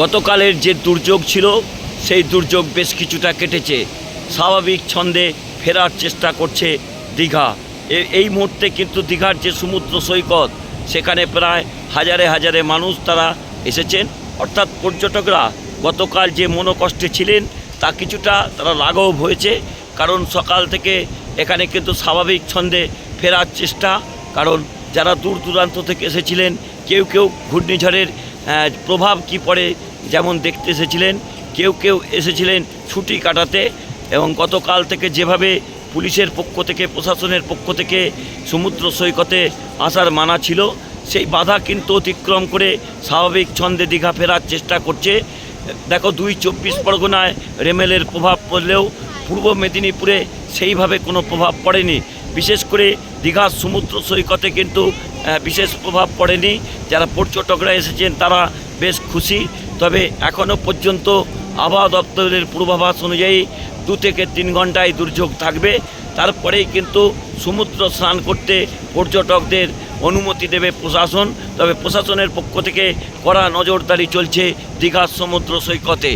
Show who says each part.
Speaker 1: গতকালের যে দুর্যোগ ছিল, সেই দুর্যোগ বেশ কিছুটা কেটেছে। স্বাভাবিক ছন্দে ফেরার চেষ্টা করছে দীঘা। এই মুহূর্তে কিন্তু দীঘার যে সমুদ্র সৈকত, সেখানে প্রায় হাজারে হাজারে মানুষ তারা এসেছেন। অর্থাৎ পর্যটকরা গতকাল যে মনোকষ্টে ছিলেন, তা কিছুটা তারা লাঘব হয়েছে। কারণ সকাল থেকে এখানে কিন্তু স্বাভাবিক ছন্দে ফেরার চেষ্টা। কারণ যারা দূর দূরান্ত থেকে এসেছিলেন, কেউ কেউ ঘূর্ণিঝড়ের প্রভাব কি পড়ে যেমন দেখতে এসেছিলেন, কেউ কেউ এসেছিলেন ছুটি কাটাতে এবং গতকাল থেকে যেভাবে পুলিশের পক্ষ থেকে, প্রশাসনের পক্ষ থেকে সমুদ্র সৈকতে আসার মানা ছিল, সেই বাধা কিন্তু অতিক্রম করে স্বাভাবিক ছন্দে দীঘা ফেরার চেষ্টা করছে। দেখো, দুই চব্বিশ পরগনায় রেমেলের প্রভাব পড়লেও পূর্ব মেদিনীপুরে সেইভাবে কোনো প্রভাব পড়েনি। বিশেষ করে দীঘার সমুদ্র সৈকতে কিন্তু বিশেষ প্রভাব পড়েনি। যারা পর্যটকরা এসেছেন, তারা বেশ খুশি। তবে এখনও পর্যন্ত আবহাওয়া দপ্তরের পূর্বাভাস অনুযায়ী দু থেকে তিন ঘন্টায় দুর্যোগ থাকবে। তারপরেই কিন্তু সমুদ্র স্নান করতে পর্যটকদের অনুমতি দেবে প্রশাসন। তবে প্রশাসনের পক্ষ থেকে কড়া নজরদারি চলছে দীঘার সমুদ্র সৈকতে।